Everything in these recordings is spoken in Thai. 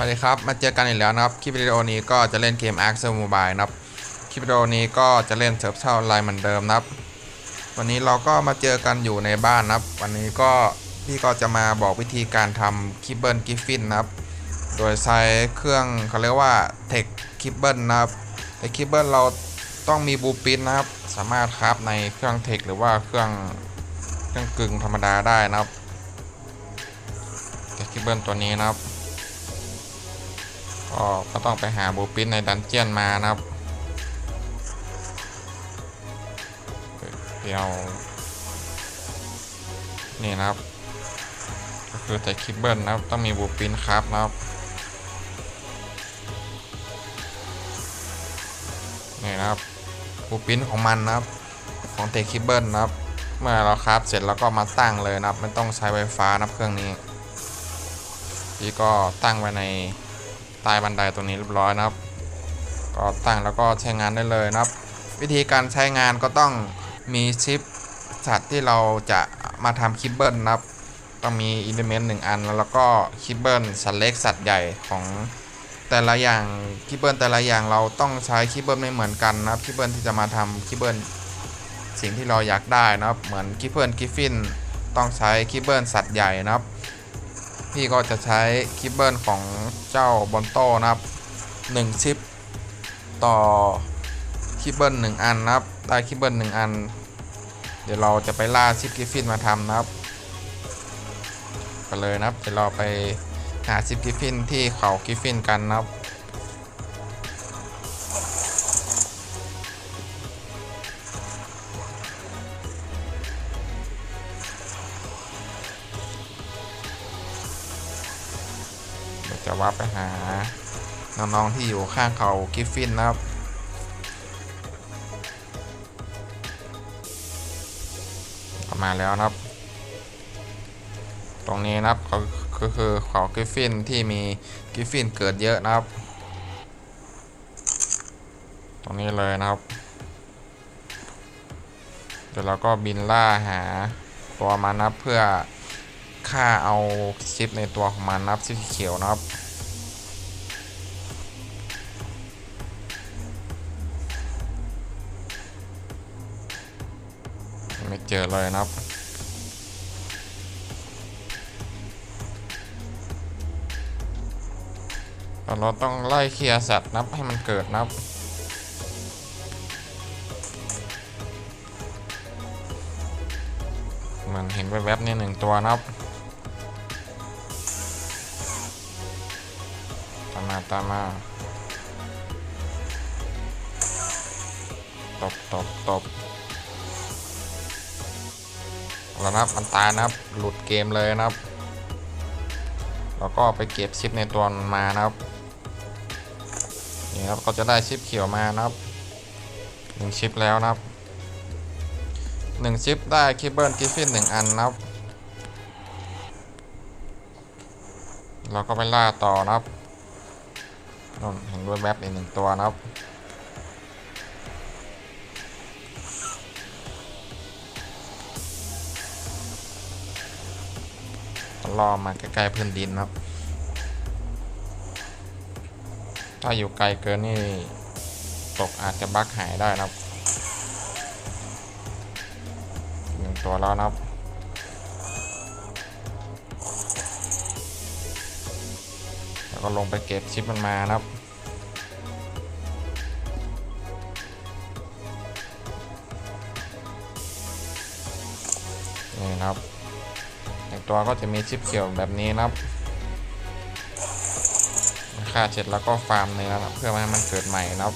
วัสดีครับ มาเจอกันอีกแล้วนะครับ คลิปวิดีโอนี้ก็จะเล่นเกม Ark s e r Mobile นะครับ คลิปวิดีโอนี้ก็จะเล่นเซิร์ฟเช่าไลน์เหมือนเดิมนะครับ วันนี้เราก็มาเจอกันอยู่ในบ้านนะครับ วันนี้ก็พี่ก็จะมาบอกวิธีการทำคิปเบิลกิฟฟินนะครับ โดยใช้เครื่องเขาเรียกว่าเทคคิปเบิลนะครับไอคิปเบิลเราต้องมีบูปินนะครับ สามารถคราฟในเครื่องเทคหรือว่าเครื่องเครื่องกึ่งธรรมดาได้นะครับคิปเบิลตัวนี้นะครับ ก็ก็ต้องไปหาบูปินในดันเจียนมานะครับ เดี๋ยวนี่นะครับ ก็คือแต่คิปเบิลนะครับ ต้องมีบูปินครับนะครับนี่นะครับบูปินของมันนะครับของเตคิปเบิลนะครับ เมื่อเราคราฟเสร็จแล้วก็มาตั้งเลยนะครับไม่ต้องใช้ไฟฟ้านะครับเครื่องนี้พี่ก็ตั้งไว้ใน ใต้บันไดตรงนี้เรียบร้อยนะครับ ก็ตั้งแล้วก็ใช้งานได้เลยนะครับ วิธีการใช้งานก็ต้องมีชิปสัตว์ที่เราจะมาทำคิปเบิลนะครับ ต้องมีอิเลเมนต์หนึ่งอัน แล้วก็คิปเบิลสัตว์เล็กสัตว์ใหญ่ของแต่ละอย่างคิปเบิลแต่ละอย่างเราต้องใช้คิปเบิลไม่เหมือนกันนะครับคิปเบิลที่จะมาทำคิปเบิลสิ่งที่เราอยากได้นะครับ เหมือนคิปเบิลกิฟฟินต้องใช้คิปเบิลสัตว์ใหญ่นะครับ พี่ก็จะใช้คิปเบิลของเจ้าบอนโต้นะครับ 1 ชิป ต่อคิปเบิล1อันนะครับ ได้คิปเบิล1อัน เดี๋ยวเราจะไปล่าชิปกิฟฟินมาทำนะครับไปเลยนะครับเดี๋ยวเราไปหาชิปกิฟฟินที่เขากิฟฟินกันนะครับ จะว่าไปหา น้องๆที่อยู่ข้างเขากิฟฟินนะครับก็มาแล้วนะครับ ตรงนี้นะครับก็คือคือเขากิฟฟินที่มีกิฟฟินเกิดเยอะนะครับ ตรงนี้เลยนะครับเดี๋ยวเราก็บินล่าหาตัวมันนะเพื่อ ฆ่าเอาชิปในตัวของมันนะครับชิปเขียวนะครับไม่เจอเลยนะครับเราต้องไล่เคลียร์สัตว์นับให้มันเกิดนับมือนเห็นแวบๆนี่หนึ่งตัวนับ มาตามมาตบตบตบแล้วนะครับมันตายนะครับ หลุดเกมเลยนะครับ แล้วก็ไปเก็บชิปในตัวมานะครับนี่ครับก็จะได้ชิปเขียวมานะครับหนึ่งชิปแล้วนะครับหนึ่งชิปได้คิปเบิลกิฟฟินหนึ่งอันนะครับเราก็ไปล่าต่อนะครับ เห็นด้วยแวบอีกหนึ่งตัวนะครับล่อมาใกล้ๆพื้นดินครับ ถ้าอยู่ไกลเกินนี่ ตกอาจจะบักหายได้นะครับหนึ่งตัวแล้วนะครับ แล้วก็ลงไปเก็บชิปมันมานะครับ นี่นะครับในตัวก็จะมีชิปเขียวแบบนี้นะครับค่าเสร็จแล้วก็ฟาร์มเนื้อเพื่อให้มันเกิดใหม่นะครับ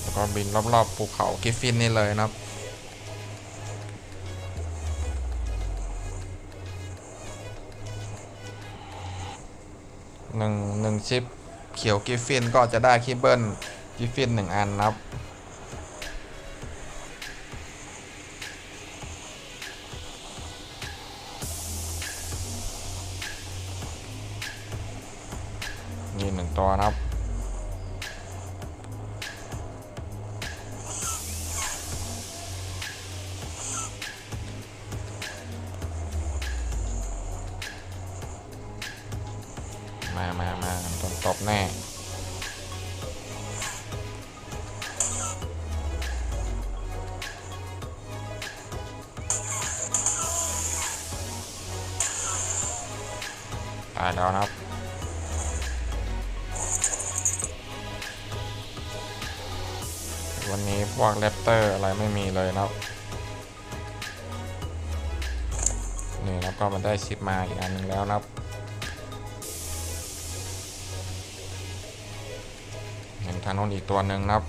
แล้วก็บินรอบๆภูเขากิฟฟินนี่เลยนะครับ หนึ่งหนึ่งชิป เขียวกิฟฟินก็จะได้คิเบิลกิฟฟินหนึ่งอันนะครับนี่หนึ่งตัวนะครับ ตาแล้วนะครับวันนี้พวกแรปเตอร์อะไรไม่มีเลยนะครับนี่แล้วก็มันได้ชิปมาอีกอันหนึงแล้วนะครับเห็นทางโน้นอีกตัวหนึ่งนะครับ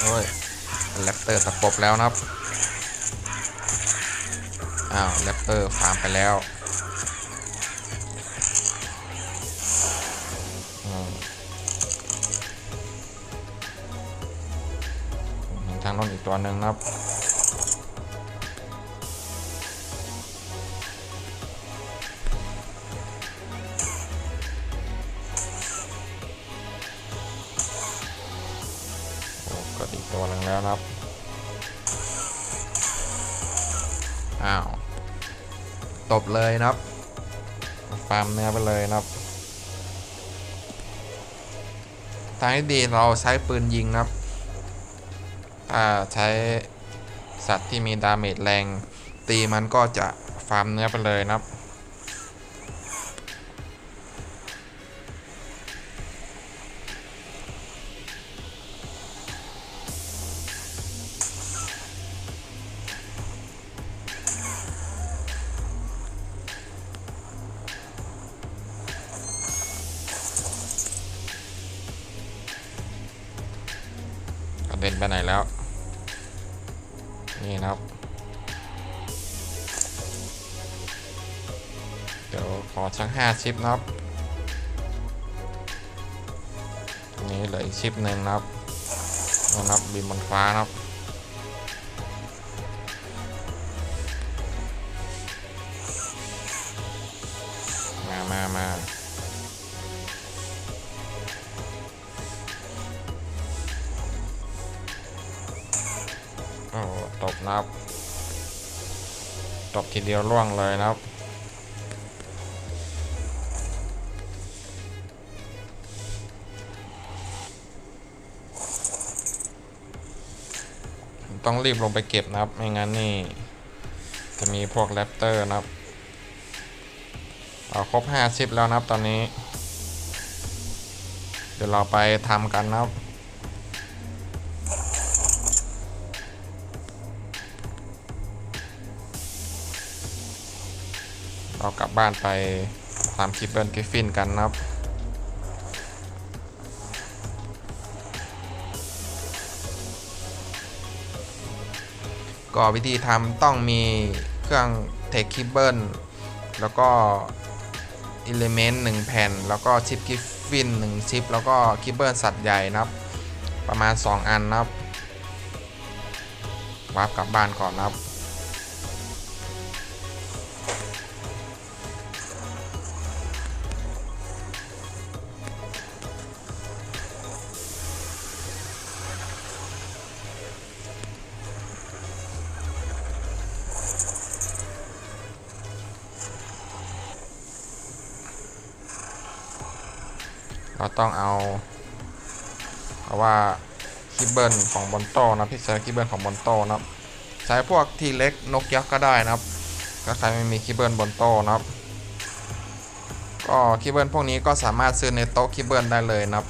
โอ้ยแรปเตอร์ตะปบแล้วนะครับ อ้าวแรปเตอร์ฟาร์มไปแล้วทางโน้นอีกตัวหนึ่งนะครับ ตัวหนึ่งแล้วนะครับ อ้าว ตบเลยนะครับฟาร์มเนื้อไปเลยนะครับทางที่ดีเราใช้ปืนยิงนะครับถ้าใช้สัตว์ที่มีดาเมจแรง ตีมันก็จะฟาร์มเนื้อไปเลยนะครับ เด็นไปไหนแล้ว นี่นะครับ เดี๋ยวขอชักห้าชิปนะครับ ตรงนี้เหลืออีกชิปหนึ่งนะครับนะครับบินบนฟ้านะครับ นะครับตบทีเดียวล่วงเลยนะครับต้องรีบลงไปเก็บนะครับ ไม่งั้นนี่ จะมีพวกแรปเตอร์นะครับ เอาครบ5ชิปแล้วนะครับตอนนี้ เดี๋ยวเราไปทำกันนะครับ กลับบ้านไปทำคลิปเบิลกิฟฟินกันนะครับก็วิธีทำต้องมีเครื่องเทคคิบเบิลแล้วก็อิเลเมนต์1แผ่น แล้วก็ชิปกิฟฟิน1ชิป แล้วก็คิบเบิลสัตว์ใหญ่นะครับ ประมาณ 2 อันนะครับวาร์ปกลับบ้านก่อนนะครับ ต้องเอา เพราะว่าคิบเบิลของบอนโตนะพี่ใช้คิบเบิลของบอนโตนะครับใช้พวกทีเล็กนกยักษ์ก็ได้นะครับถ้าใครไม่มีคิบเบิลบอนโตนะครับ ก็คิบเบิลพวกนี้ก็สามารถซื้อในโต๊ะคิบเบิลได้เลยนะครับ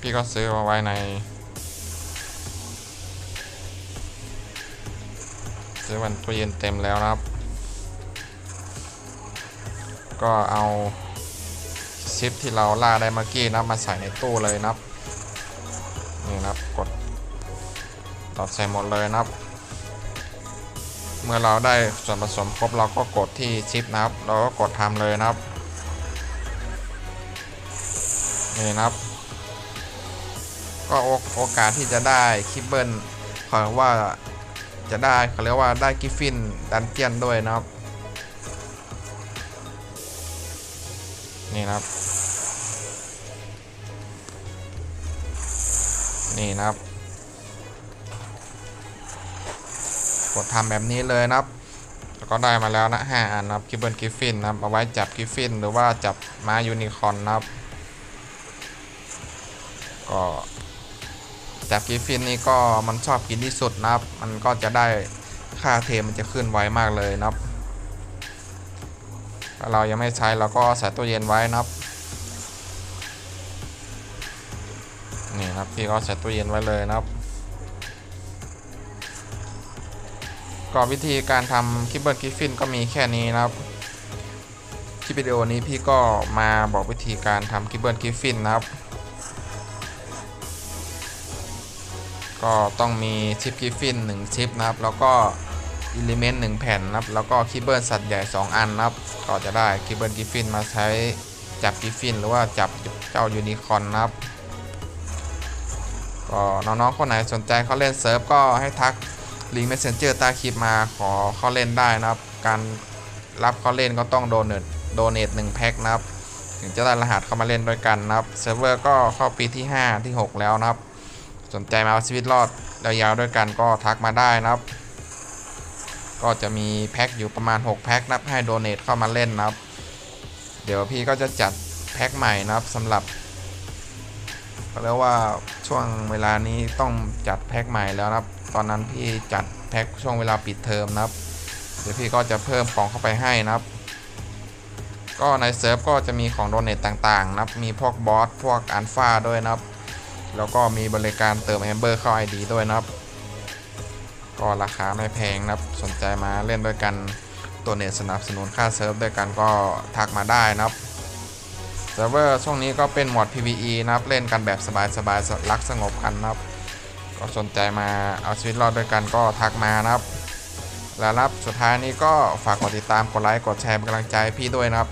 พี่ก็ซื้อมาไว้ในซื้อวันตู้เย็นเต็มแล้วนะครับ ก็เอา ชิปที่เราล่าได้เมื่อกี้นะมาใส่ในตู้เลยนับนี่นับกดตอดใส่หมดเลยนะครับ เมื่อเราได้ส่วนผสมครบเราก็กดที่ชิปนะครับ เราก็กดทำเลยนะครับนี่นะครับ ก็โอกาสที่จะได้คิปเบิลเขาเรียกว่าจะได้เขาเรียกว่าได้กิฟฟินดันเจียนด้วยนะครับ นี่นะครับ นี่นะครับ กดทำแบบนี้เลยนะครับ แล้วก็ได้มาแล้วนะห้าอันนะครับคิบเบิลกิฟฟินนะครับเอาไว้จับกิฟฟิน หรือว่าจับม้ายูนิคอร์นนะครับ ก็จับกิฟฟินนี่ก็มันชอบกินที่สุดนะครับ มันก็จะได้ค่าเทมันจะขึ้นไวมากเลยนะครับ เรายังไม่ใช้เราก็ใส่ตู้เย็นไว้นะครับ นี่ครับพี่ก็ใส่ตู้เย็นไว้เลยนะครับ ก็วิธีการทำคิปเบิลกิฟฟินก็มีแค่นี้นะครับคลิปวิดีโอนี้พี่ก็มาบอกวิธีการทำคิปเบิลกิฟฟินนะครับ ก็ต้องมีชิปกิฟฟิน1ชิปนะครับ แล้วก็ อิเลเมนต์1แผ่นนะครับแล้วก็คิปเบิลสัตว์ใหญ่ 2 อันนะครับก็จะได้คิปเบิลกิฟฟินมาใช้จับกิฟฟินหรือว่าจับเจ้ายูนิคอนนะครับก็น้องๆคนไหนสนใจเขาเล่นเซิร์ฟก็ให้ทักลิงก์ Messenger ใต้คลิปมาขอเขาเล่นได้นะครับ การรับเขาเล่นก็ต้องโดเนทโดเนทหนึ่งแพ็คนะครับ ถึงจะได้รหัสเข้ามาเล่นด้วยกันนะครับเซิร์ฟเวอร์ก็เข้าปีที่ 5 ที่ 6 แล้วนะครับ สนใจมาเอาชีวิตรอดยาวๆด้วยกันก็ทักมาได้นะครับ ก็จะมีแพ็คอยู่ประมาณ 6 แพ็คนับให้โดเนทเข้ามาเล่นนะครับ เดี๋ยวพี่ก็จะจัดแพ็คใหม่นะครับสำหรับก็เรียกว่าช่วงเวลานี้ต้องจัดแพ็คใหม่แล้วนะครับ ตอนนั้นพี่จัดแพ็คช่วงเวลาปิดเทอมนะครับ เดี๋ยวพี่ก็จะเพิ่มของเข้าไปให้นะครับ ก็ในเซิร์ฟก็จะมีของโดเนตต่างๆนะครับ มีพวกบอสพวกอันฟาด้วยนะครับ แล้วก็มีบริการเติมแอมเบอร์เข้า ID ด้วยนะครับ ก็ราคาไม่แพงนะครับ สนใจมาเล่นด้วยกันตัวเน็ตสนับสนุนค่าเซิร์ฟด้วยกันก็ทักมาได้นะครับเซิร์ฟเวอร์ช่วงนี้ก็เป็นหมด PVE นะครับเล่นกันแบบสบายๆรักสงบกันนะครับ ก็สนใจมาเอาชีวิตรอดด้วยกันก็ทักมานะครับ แล้วรับสุดท้ายนี้ก็ฝากกดติดตามกดไลค์กดแชร์เป็นกำลังใจพี่ด้วยนะครับ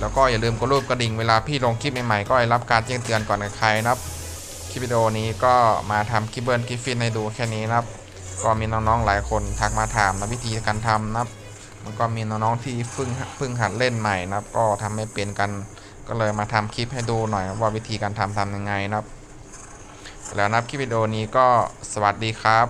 แล้วก็อย่าลืมกดรูปกระดิ่งเวลาพี่ลงคลิปใหม่ๆก็ให้รับการแจ้งเตือนก่อนใครนะครับคลิปวิดีโอนี้ก็มาทำคลิปเบิร์นคลิปฟินให้ดูแค่นี้นะครับ ก็มีน้องๆหลายคนทักมาถามนะวิธีการทำนะครับมันก็มีน้องๆที่เพิ่งเพิ่งหัดเล่นใหม่นะครับ ก็ทำไม่เป็นกันก็เลยมาทำคลิปให้ดูหน่อยว่าวิธีการทำทำยังไงนะครับ แล้วนะครับคลิปวิดีโอนี้ก็สวัสดีครับ